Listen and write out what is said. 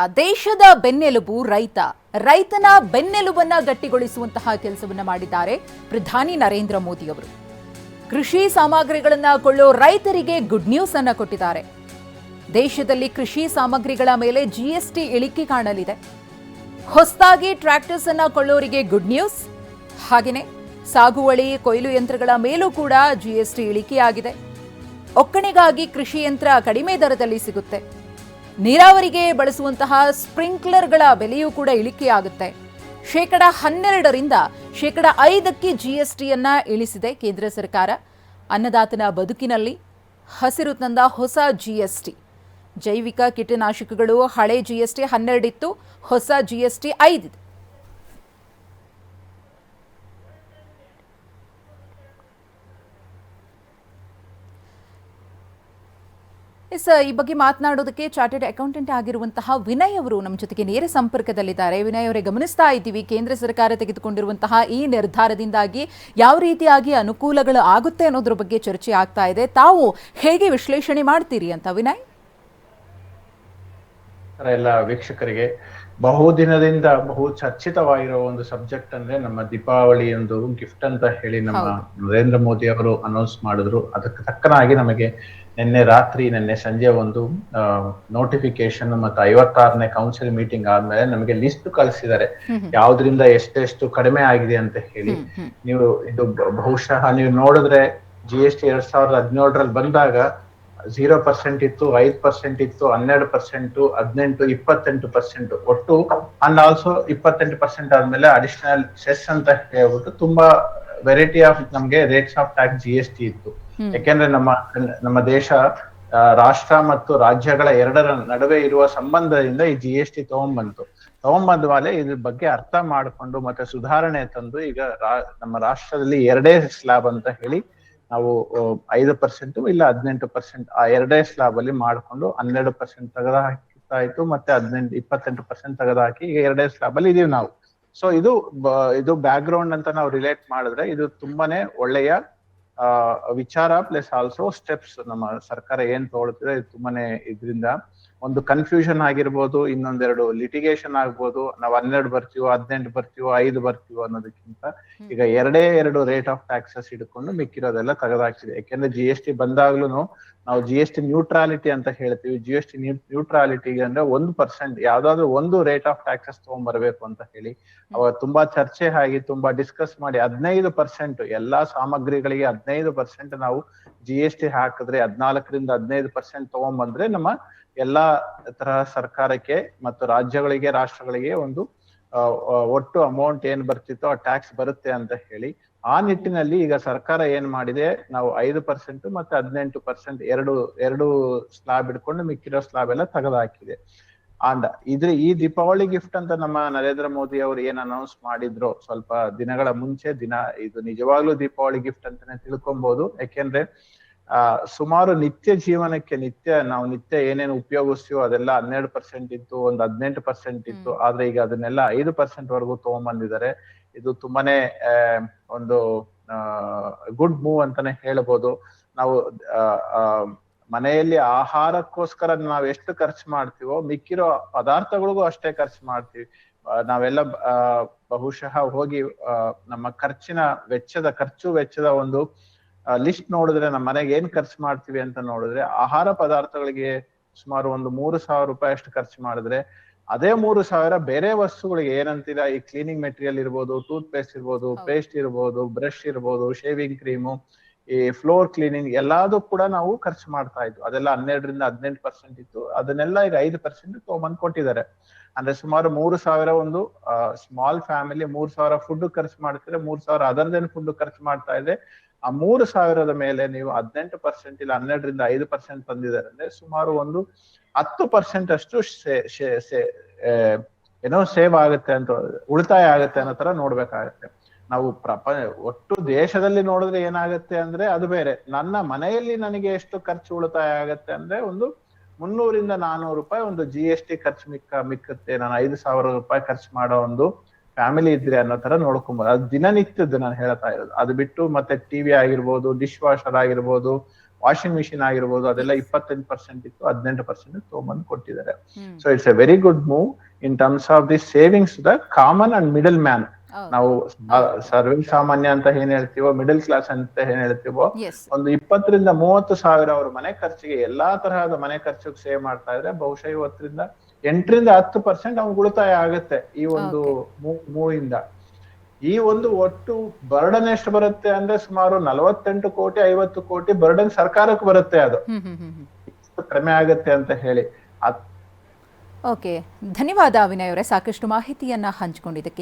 ದೇಶದ ಬೆನ್ನೆಲುಬು ರೈತ. ರೈತನ ಬೆನ್ನೆಲುಬನ್ನ ಗಟ್ಟಿಗೊಳಿಸುವಂತಹ ಕೆಲಸವನ್ನ ಮಾಡಿದ್ದಾರೆ ಪ್ರಧಾನಿ ನರೇಂದ್ರ ಮೋದಿ ಅವರು ಕೃಷಿ ಸಾಮಗ್ರಿಗಳನ್ನ ಕೊಳ್ಳೋ ರೈತರಿಗೆ ಗುಡ್ ನ್ಯೂಸ್ ಅನ್ನ ಕೊಟ್ಟಿದ್ದಾರೆ. ದೇಶದಲ್ಲಿ ಕೃಷಿ ಸಾಮಗ್ರಿಗಳ ಮೇಲೆ ಜಿಎಸ್ಟಿ ಇಳಿಕೆ ಕಾಣಲಿದೆ. ಹೊಸದಾಗಿ ಟ್ರ್ಯಾಕ್ಟರ್ಸ್ ಅನ್ನ ಕೊಳ್ಳೋರಿಗೆ ಗುಡ್ ನ್ಯೂಸ್ ಹಾಗೆಯೇ ಸಾಗುವಳಿ, ಕೊಯ್ಲು ಯಂತ್ರಗಳ ಮೇಲೂ ಕೂಡ ಜಿಎಸ್ಟಿ ಇಳಿಕೆಯಾಗಿದೆ. ಒಕ್ಕಣೆಗಾಗಿ ಕೃಷಿ ಯಂತ್ರ ಕಡಿಮೆ ದರದಲ್ಲಿ ಸಿಗುತ್ತೆ. ನೀರಾವರಿಗೆ ಬಳಸುವಂತಹ ಸ್ಪ್ರಿಂಕ್ಲರ್ಗಳ ಬೆಲೆಯೂ ಕೂಡ ಇಳಿಕೆಯಾಗುತ್ತೆ. ಶೇಕಡ ಹನ್ನೆರಡರಿಂದ ಶೇಕಡ ಐದಕ್ಕೆ ಜಿಎಸ್ಟಿಯನ್ನ ಇಳಿಸಿದೆ ಕೇಂದ್ರ ಸರ್ಕಾರ. ಅನ್ನದಾತನ ಬದುಕಿನಲ್ಲಿ ಹಸಿರು ತಂದ ಹೊಸ ಜಿಎಸ್ಟಿ ಜೈವಿಕ ಕೀಟನಾಶಕಗಳು ಹಳೆ ಜಿಎಸ್ಟಿ ಹನ್ನೆರಡಿತ್ತು, ಹೊಸ ಜಿಎಸ್ಟಿ ಐದಿದೆ ಎಸ್ ಈ ಬಗ್ಗೆ ಮಾತನಾಡೋದಕ್ಕೆ ಚಾರ್ಟೆಡ್ ಅಕೌಂಟೆಂಟ್ ಆಗಿರುವಂತಹ ವಿನಯ್ ಅವರು ನಮ್ಮ ಜೊತೆಗೆ ನೇರ ಸಂಪರ್ಕದಲ್ಲಿದ್ದಾರೆ. ವಿನಯ್ ಅವರೇ, ಗಮನಿಸ್ತಾ ಇದ್ದೀವಿ, ಕೇಂದ್ರ ಸರ್ಕಾರ ತೆಗೆದುಕೊಂಡಿರುವಂತಹ ಈ ನಿರ್ಧಾರದಿಂದಾಗಿ ಯಾವ ರೀತಿಯಾಗಿ ಅನುಕೂಲಗಳು ಆಗುತ್ತೆ ಅನ್ನೋದ್ರ ಬಗ್ಗೆ ಚರ್ಚೆ ಆಗ್ತಾ ಇದೆ. ತಾವು ಹೇಗೆ ವಿಶ್ಲೇಷಣೆ ಮಾಡ್ತೀರಿ ಅಂತ, ವಿನಯ್? ಎಲ್ಲ ವೀಕ್ಷಕರಿಗೆ ಬಹುದಿನದಿಂದ ಬಹು ಚರ್ಚಿತವಾಗಿರೋ ಒಂದು ಸಬ್ಜೆಕ್ಟ್ ಅಂದ್ರೆ ನಮ್ಮ ದೀಪಾವಳಿ ಒಂದು ಗಿಫ್ಟ್ ಅಂತ ಹೇಳಿ ನಮ್ಮ ನರೇಂದ್ರ ಮೋದಿ ಅವರು ಅನೌನ್ಸ್ ಮಾಡಿದ್ರು. ಅದಕ್ಕೆ ತಕ್ಕನಾಗಿ ನಮಗೆ ನಿನ್ನೆ ರಾತ್ರಿ ನಿನ್ನೆ ಸಂಜೆ ಒಂದು ನೋಟಿಫಿಕೇಶನ್ ಮತ್ತು ಐವತ್ತಾರನೇ ಕೌನ್ಸಿಲ್ ಮೀಟಿಂಗ್ ಆದ್ಮೇಲೆ ನಮಗೆ ಲಿಸ್ಟ್ ಕಳಿಸಿದ್ದಾರೆ. ಯಾವ್ದ್ರಿಂದ ಎಷ್ಟೆಷ್ಟು ಕಡಿಮೆ ಆಗಿದೆ ಅಂತ ಹೇಳಿ. ನೀವು ಇದು ಬಹುಶಃ ನೀವು ನೋಡಿದ್ರೆ ಜಿ ಎಸ್ ಟಿ ಎರಡ್ ಸಾವಿರದ ಹದಿನೇಳರಲ್ಲಿ ಬಂದಾಗ ಝೀರೋ ಪರ್ಸೆಂಟ್ ಇತ್ತು ಐದ್ ಪರ್ಸೆಂಟ್ ಇತ್ತು ಹನ್ನೆರಡು ಪರ್ಸೆಂಟ್ ಹದಿನೆಂಟು ಇಪ್ಪತ್ತೆಂಟು ಪರ್ಸೆಂಟ್ ಒಟ್ಟು ಅಂಡ್ ಆಲ್ಸೋ ಇಪ್ಪತ್ತೆಂಟು ಪರ್ಸೆಂಟ್ ಆದ್ಮೇಲೆ ಅಡಿಷನಲ್ ಸೆಸ್ ಅಂತ ಹೇಳ್ಬಿಟ್ಟು ತುಂಬಾ ವೆರೈಟಿ ಆಫ್ ನಮ್ಗೆ rates of tax G S T ಇತ್ತು. ಯಾಕೆಂದ್ರೆ ನಮ್ಮ ನಮ್ಮ ದೇಶ ರಾಷ್ಟ್ರ ಮತ್ತು ರಾಜ್ಯಗಳ ಎರಡರ ನಡುವೆ ಇರುವ ಸಂಬಂಧದಿಂದ ಈ ಜಿ ಎಸ್ ಟಿ ತಗೊಂಡ್ಬಂತು ತಗೊಂಡ್ಬಂದ ಮೇಲೆ ಇದ್ರ ಬಗ್ಗೆ ಅರ್ಥ ಮಾಡಿಕೊಂಡು ಮತ್ತೆ ಸುಧಾರಣೆ ತಂದು ಈಗ ನಮ್ಮ ರಾಷ್ಟ್ರದಲ್ಲಿ ಎರಡೇ ಸ್ಲಾಬ್ ಅಂತ ಹೇಳಿ ನಾವು ಐದು ಪರ್ಸೆಂಟ್ ಇಲ್ಲ ಹದಿನೆಂಟು ಪರ್ಸೆಂಟ್, ಆ ಎರಡೇ ಸ್ಲಾಬ್ ಅಲ್ಲಿ ಮಾಡ್ಕೊಂಡು ಹನ್ನೆರಡು ಪರ್ಸೆಂಟ್ ತೆಗೆದ ಇತ್ತು ಮತ್ತೆ ಹದಿನೆಂಟು, ಇಪ್ಪತ್ತೆಂಟು ಪರ್ಸೆಂಟ್ ತೆಗೆದಾಕಿ ಈಗ ಎರಡೇ ಸ್ಲಾಬ್ ಅಲ್ಲಿ ಇದೀವಿ ನಾವು. ಸೊ ಇದು ಇದು ಬ್ಯಾಕ್ ಗ್ರೌಂಡ್ ಅಂತ ನಾವು ರಿಲೇಟ್ ಮಾಡಿದ್ರೆ ಇದು ತುಂಬಾನೇ ಒಳ್ಳೆಯ ವಿಚಾರ ಪ್ಲಸ್ ಆಲ್ಸೋ ಸ್ಟೆಪ್ಸ್ ನಮ್ಮ ಸರ್ಕಾರ ಏನ್ ತಗೊಳ್ತಿದೆ ತುಂಬಾನೇ ಇದರಿಂದ. ಒಂದು ಕನ್ಫ್ಯೂಷನ್ ಆಗಿರ್ಬೋದು ಇನ್ನೊಂದೆರಡು ಲಿಟಿಗೇಷನ್ ಆಗ್ಬೋದು ನಾವು ಹನ್ನೆರಡು ಬರ್ತೀವೋ ಹದಿನೆಂಟು ಬರ್ತೀವೋ ಐದು ಬರ್ತೀವೋ ಅನ್ನೋದಕ್ಕಿಂತ ಈಗ ಎರಡೇ ಎರಡು ರೇಟ್ ಆಫ್ ಟ್ಯಾಕ್ಸಸ್ ಹಿಡ್ಕೊಂಡು ಮಿಕ್ಕಿರೋದೆಲ್ಲ ತೆಗೆದಾಕ್ಸಿದೆ. ಯಾಕೆಂದ್ರೆ ಜಿ ಎಸ್ ಟಿ ಬಂದಾಗ್ಲೂ ನಾವು ಜಿ ಎಸ್ ಟಿ ನ್ಯೂಟ್ರಾಲಿಟಿ ಅಂತ ಹೇಳ್ತೀವಿ. ಜಿ ಎಸ್ ಟಿ ನ್ಯೂಟ್ರಾಲಿಟಿ ಅಂದ್ರೆ ಒಂದು ಪರ್ಸೆಂಟ್ ಯಾವ್ದಾದ್ರು ಒಂದು ರೇಟ್ ಆಫ್ ಟ್ಯಾಕ್ಸಸ್ ತಗೊಂಡ್ಬರ್ಬೇಕು ಅಂತ ಹೇಳಿ. ಅವಾಗ ತುಂಬಾ ಚರ್ಚೆ ಆಗಿ ತುಂಬಾ ಡಿಸ್ಕಸ್ ಮಾಡಿ ಹದಿನೈದು ಪರ್ಸೆಂಟ್ ಎಲ್ಲಾ ಸಾಮಗ್ರಿಗಳಿಗೆ ಹದಿನೈದು ಪರ್ಸೆಂಟ್ ನಾವು ಜಿ ಎಸ್ ಟಿ ಹಾಕಿದ್ರೆ ಹದಿನಾಲ್ಕರಿಂದ ಹದಿನೈದು ಪರ್ಸೆಂಟ್ ತಗೊಂಡ್ಬಂದ್ರೆ ನಮ್ಮ ಎಲ್ಲಾ ತರಹ ಸರ್ಕಾರಕ್ಕೆ ಮತ್ತು ರಾಜ್ಯಗಳಿಗೆ, ರಾಷ್ಟ್ರಗಳಿಗೆ ಒಂದು ಒಟ್ಟು ಅಮೌಂಟ್ ಏನ್ ಬರ್ತಿತ್ತೋ ಆ ಟ್ಯಾಕ್ಸ್ ಬರುತ್ತೆ ಅಂತ ಹೇಳಿ, ಆ ನಿಟ್ಟಿನಲ್ಲಿ ಈಗ ಸರ್ಕಾರ ಏನ್ ಮಾಡಿದೆ, ನಾವು ಐದು ಪರ್ಸೆಂಟ್ ಮತ್ತೆ ಹದಿನೆಂಟು ಪರ್ಸೆಂಟ್ ಎರಡು ಎರಡು ಸ್ಲಾಬ್ ಇಟ್ಕೊಂಡು ಮಿಕ್ಕಿರೋ ಸ್ಲಾಬ್ ಎಲ್ಲ ತೆಗೆದಾಕಿದೆ. ಅಂದ ಇದ್ರೆ ಈ ದೀಪಾವಳಿ ಗಿಫ್ಟ್ ಅಂತ ನಮ್ಮ ನರೇಂದ್ರ ಮೋದಿ ಅವರು ಏನ್ ಅನೌನ್ಸ್ ಮಾಡಿದ್ರು, ಸ್ವಲ್ಪ ದಿನಗಳ ಮುಂಚೆ ದಿನ, ಇದು ನಿಜವಾಗ್ಲೂ ದೀಪಾವಳಿ ಗಿಫ್ಟ್ ಅಂತಾನೆ ತಿಳ್ಕೊಬಹುದು ಯಾಕೆಂದ್ರೆ ಆ ಸುಮಾರು ನಿತ್ಯ ಜೀವನಕ್ಕೆ ನಿತ್ಯ ನಾವು ನಿತ್ಯ ಏನೇನು ಉಪಯೋಗಿಸ್ತೀವೋ ಅದೆಲ್ಲ ಹನ್ನೆರಡು ಪರ್ಸೆಂಟ್ ಇತ್ತು ಒಂದು ಹದಿನೆಂಟು ಪರ್ಸೆಂಟ್ ಇತ್ತು. ಆದ್ರೆ ಈಗ ಅದನ್ನೆಲ್ಲ ಐದು ಪರ್ಸೆಂಟ್ ವರೆಗೂ ತಗೊಂಬಂದಿದ್ದಾರೆ ಇದು ತುಂಬಾನೇ ಒಂದು ಗುಡ್ ಮೂವ್ ಅಂತಾನೆ ಹೇಳ್ಬೋದು. ನಾವು ಮನೆಯಲ್ಲಿ ಆಹಾರಕ್ಕೋಸ್ಕರ ನಾವ್ ಎಷ್ಟು ಖರ್ಚು ಮಾಡ್ತೀವೋ ಮಿಕ್ಕಿರೋ ಪದಾರ್ಥಗಳಿಗೂ ಅಷ್ಟೇ ಖರ್ಚು ಮಾಡ್ತೀವಿ. ನಾವೆಲ್ಲ ಬಹುಶಃ ಹೋಗಿ ನಮ್ಮ ಖರ್ಚಿನ ವೆಚ್ಚದ ಖರ್ಚು ವೆಚ್ಚದ ಒಂದು ಲಿಸ್ಟ್ ನೋಡಿದ್ರೆ ನಮ್ಮ ಮನೆಗೆ ಏನ್ ಖರ್ಚು ಮಾಡ್ತೀವಿ ಅಂತ ನೋಡಿದ್ರೆ ಆಹಾರ ಪದಾರ್ಥಗಳಿಗೆ ಸುಮಾರು ಒಂದು ಮೂರು ಸಾವಿರ ರೂಪಾಯಿ ಅಷ್ಟು ಖರ್ಚು ಮಾಡಿದ್ರೆ ಅದೇ ಮೂರು ಸಾವಿರ ಬೇರೆ ವಸ್ತುಗಳಿಗೆ ಏನಂತೀರಾ? ಈ ಕ್ಲೀನಿಂಗ್ ಮೆಟೀರಿಯಲ್ ಇರ್ಬೋದು ಟೂತ್ ಪೇಸ್ಟ್ ಇರ್ಬೋದು ಪೇಸ್ಟ್ ಇರ್ಬೋದು ಬ್ರಷ್ ಇರ್ಬೋದು ಶೇವಿಂಗ್ ಕ್ರೀಮು ಈ ಫ್ಲೋರ್ ಕ್ಲೀನಿಂಗ್ ಎಲ್ಲಾದು ಕೂಡ ನಾವು ಖರ್ಚು ಮಾಡ್ತಾ ಇದ್ವು. ಅದೆಲ್ಲ ಹನ್ನೆರಡರಿಂದ ಹದಿನೆಂಟು ಪರ್ಸೆಂಟ್ ಇತ್ತು. ಅದನ್ನೆಲ್ಲ ಈಗ ಐದು ಪರ್ಸೆಂಟ್ ತಗೊಂಬಂದ್ ಕೊಟ್ಟಿದ್ದಾರೆ. ಅಂದ್ರೆ ಸುಮಾರು ಮೂರು ಸಾವಿರ ಒಂದು ಸ್ಮಾಲ್ ಫ್ಯಾಮಿಲಿ ಮೂರ್ ಸಾವಿರ ಫುಡ್ ಖರ್ಚು ಮಾಡ್ತಿದ್ರೆ ಮೂರ್ ಸಾವಿರ ಅದರ್ ಫುಡ್ ಖರ್ಚು ಮಾಡ್ತಾ ಇದೆ. ಆ ಮೂರು ಸಾವಿರದ ಮೇಲೆ ನೀವು ಹದಿನೆಂಟು ಪರ್ಸೆಂಟ್ ಇಲ್ಲ ಹನ್ನೆರಡರಿಂದ ಐದು ಪರ್ಸೆಂಟ್ ತಂದಿದ್ದಾರೆ. ಅಂದ್ರೆ ಸುಮಾರು ಒಂದು ಹತ್ತು ಪರ್ಸೆಂಟ್ ಅಷ್ಟು ಏನೋ ಸೇವ್ ಆಗುತ್ತೆ ಅಂತ, ಉಳಿತಾಯ ಆಗುತ್ತೆ ಅನ್ನೋ ತರ ನೋಡ್ಬೇಕಾಗತ್ತೆ. ನಾವು ಪ್ರಪ, ಒಟ್ಟು ದೇಶದಲ್ಲಿ ನೋಡಿದ್ರೆ ಏನಾಗುತ್ತೆ ಅಂದ್ರೆ ಅದು ಬೇರೆ. ನನ್ನ ಮನೆಯಲ್ಲಿ ನನಗೆ ಎಷ್ಟು ಖರ್ಚು ಉಳಿತಾಯ ಆಗತ್ತೆ ಅಂದ್ರೆ ಒಂದು ಮುನ್ನೂರಿಂದ ನಾನೂರು ರೂಪಾಯಿ ಒಂದು ಜಿ ಎಸ್ ಟಿ ಖರ್ಚು ಮಿಕ್ಕ, ಮಿಕ್ಕತ್ತೆ. ನಾನು ಐದು ಸಾವಿರ ರೂಪಾಯಿ ಖರ್ಚು ಮಾಡೋ ಒಂದು ಫ್ಯಾಮಿಲಿ ಇದ್ರೆ ಅನ್ನೋ ತರ ನೋಡ್ಕೊಂಬೋದು. ಅದು ದಿನನಿತ್ಯದ್ದು ನಾನು ಹೇಳ್ತಾ ಇರೋದು. ಅದು ಬಿಟ್ಟು ಮತ್ತೆ ಟಿವಿ ಆಗಿರ್ಬೋದು ಡಿಶ್ ವಾಷರ್ ಆಗಿರ್ಬೋದು ವಾಷಿಂಗ್ ಮಿಷಿನ್ ಆಗಿರ್ಬೋದು ಅದೆಲ್ಲ ಇಪ್ಪತ್ತೆಂಟು ಪರ್ಸೆಂಟ್ ಇತ್ತು ಹದಿನೆಂಟು ಪರ್ಸೆಂಟ್ ತೊಗೊಂಬಂದು ಕೊಟ್ಟಿದ್ದಾರೆ. So it's a very good move in terms of the savings the common and middle man ನಾವು ಸರ್ವೇ ಸಾಮಾನ್ಯ ಅಂತ ಏನ್ ಹೇಳ್ತೀವೋ ಮಿಡಲ್ ಕ್ಲಾಸ್ ಅಂತ ಏನ್ ಹೇಳ್ತೀವೋ ಒಂದು ಇಪ್ಪತ್ತರಿಂದ ಮೂವತ್ತು ಸಾವಿರ ಅವ್ರ ಮನೆ ಖರ್ಚಿಗೆ ಎಲ್ಲಾ ತರಹದ ಮನೆ ಖರ್ಚು ಸೇವ್ ಮಾಡ್ತಾ ಇದ್ರೆ ಬಹುಶಃ ಇವತ್ತರಿಂದ ಎಂಟರಿಂದ ಹತ್ತು ಪರ್ಸೆಂಟ್ ಅವ್ನ್ ಉಳಿತಾಯ ಆಗುತ್ತೆ ಈ ಒಂದು ಮೂವಿಂದ ಈ ಒಂದು ಒಟ್ಟು ಬರ್ಡನ್ ಎಷ್ಟು ಬರುತ್ತೆ ಅಂದ್ರೆ ಸುಮಾರು ನಲವತ್ತೆಂಟು ಕೋಟಿ ಐವತ್ತು ಕೋಟಿ ಬರ್ಡನ್ ಸರ್ಕಾರಕ್ಕೆ ಬರುತ್ತೆ ಅದು. ಕಡಿಮೆ ಆಗುತ್ತೆ ಅಂತ ಹೇಳಿ. ಓಕೆ ಧನ್ಯವಾದ ವಿನಯ್ ಅವರೇ. ಸಾಕಷ್ಟು ಮಾಹಿತಿಯನ್ನ ಹಂಚಿಕೊಂಡಿದ್ದಕ್ಕೆ.